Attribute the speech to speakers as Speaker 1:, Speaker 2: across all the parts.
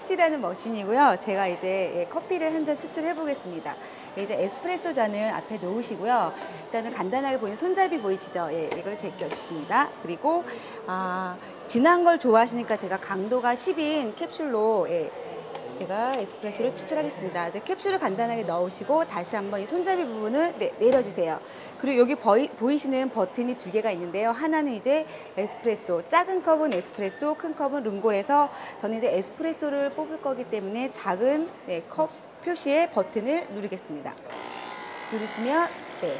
Speaker 1: 커피라는 머신이고요. 제가 이제 예, 커피를 한 잔 추출해 보겠습니다. 예, 이제 에스프레소 잔을 앞에 놓으시고요. 일단은 간단하게 보이는 손잡이 보이시죠? 예, 이걸 제껴 주십니다. 그리고 아, 진한 걸 좋아하시니까 제가 강도가 10인 캡슐로 예, 제가 에스프레소를 추출하겠습니다. 이제 캡슐을 간단하게 넣으시고 다시 한번 이 손잡이 부분을 네, 내려주세요. 그리고 여기 버이- 보이시는 버튼이 두 개가 있는데요. 하나는 이제 에스프레소, 작은 컵은 에스프레소, 큰 컵은 룸골에서 저는 이제 에스프레소를 뽑을 거기 때문에 작은 네, 컵 표시의 버튼을 누르겠습니다. 누르시면 네.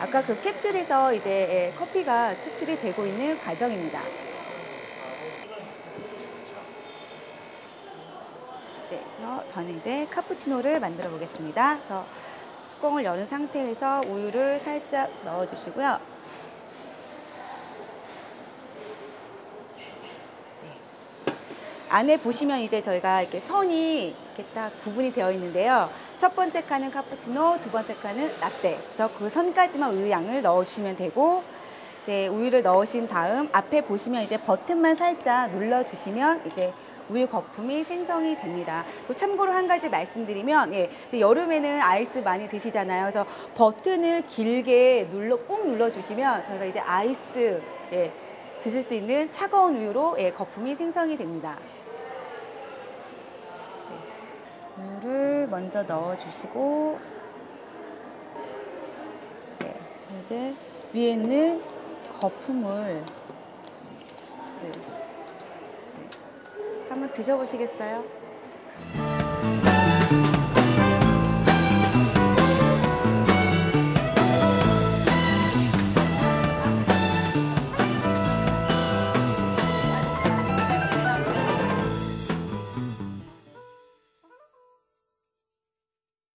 Speaker 1: 아까 그 캡슐에서 이제 예, 커피가 추출이 되고 있는 과정입니다. 네, 그래서 저는 이제 카푸치노를 만들어 보겠습니다. 그래서 뚜껑을 열은 상태에서 우유를 살짝 넣어 주시고요. 네. 안에 보시면 이제 저희가 이렇게 선이 이렇게 딱 구분이 되어 있는데요. 첫 번째 칸은 카푸치노, 두 번째 칸은 라떼. 그래서 그 선까지만 우유 양을 넣어 주시면 되고 이제 우유를 넣으신 다음 앞에 보시면 이제 버튼만 살짝 눌러 주시면 이제 우유 거품이 생성이 됩니다. 또 참고로 한 가지 말씀드리면 예, 여름에는 아이스 많이 드시잖아요. 그래서 버튼을 길게 눌러 꾹 눌러 주시면 저희가 이제 아이스 예, 드실 수 있는 차가운 우유로 예, 거품이 생성이 됩니다. 네. 우유를 먼저 넣어 주시고 네, 이제 위에 있는 거품을 네. 네. 한번 드셔보시겠어요?